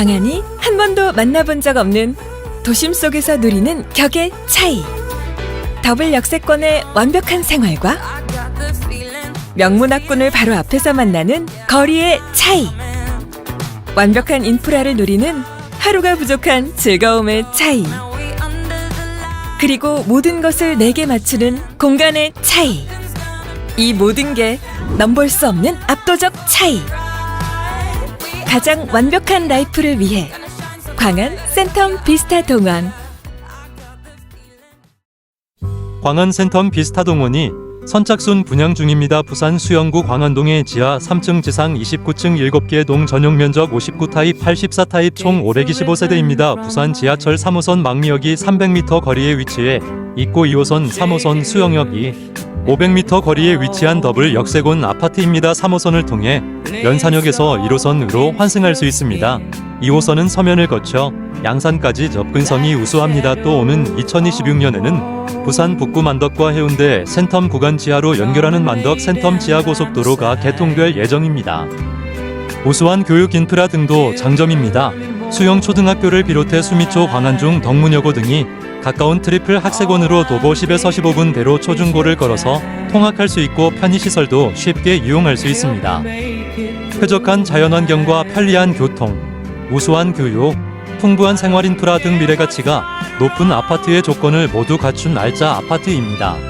광안이 한 번도 만나본 적 없는 도심 속에서 누리는 격의 차이. 더블 역세권의 완벽한 생활과 명문학군을 바로 앞에서 만나는 거리의 차이. 완벽한 인프라를 누리는 하루가 부족한 즐거움의 차이. 그리고 모든 것을 내게 맞추는 공간의 차이. 이 모든 게 넘볼 수 없는 압도적 차이. 가장 완벽한 라이프를 위해 광안 센텀 비스타 동원. 광안 센텀 비스타 동원이 선착순 분양 중입니다. 부산 수영구 광안동의 지하 3층 지상 29층 7개 동 전용 면적 59타입 84타입 총 525세대입니다. 부산 지하철 3호선 망미역이 300m 거리에 위치해 입구 2호선 3호선 수영역이 500m 거리에 위치한 더블 역세권 아파트입니다. 3호선을 통해 연산역에서 1호선으로 환승할 수 있습니다. 2호선은 서면을 거쳐 양산까지 접근성이 우수합니다. 또 오는 2026년에는 부산 북구 만덕과 해운대 센텀 구간 지하로 연결하는 만덕 센텀 지하 고속도로가 개통될 예정입니다. 우수한 교육 인프라 등도 장점입니다. 수영 초등학교를 비롯해 수미초 광안중 덕문여고 등이 가까운 트리플 학세권으로 도보 10에서 15분 대로 초중고를 걸어서 통학할 수 있고 편의시설도 쉽게 이용할 수 있습니다. 쾌적한 자연환경과 편리한 교통, 우수한 교육, 풍부한 생활 인프라 등 미래 가치가 높은 아파트의 조건을 모두 갖춘 알짜 아파트입니다.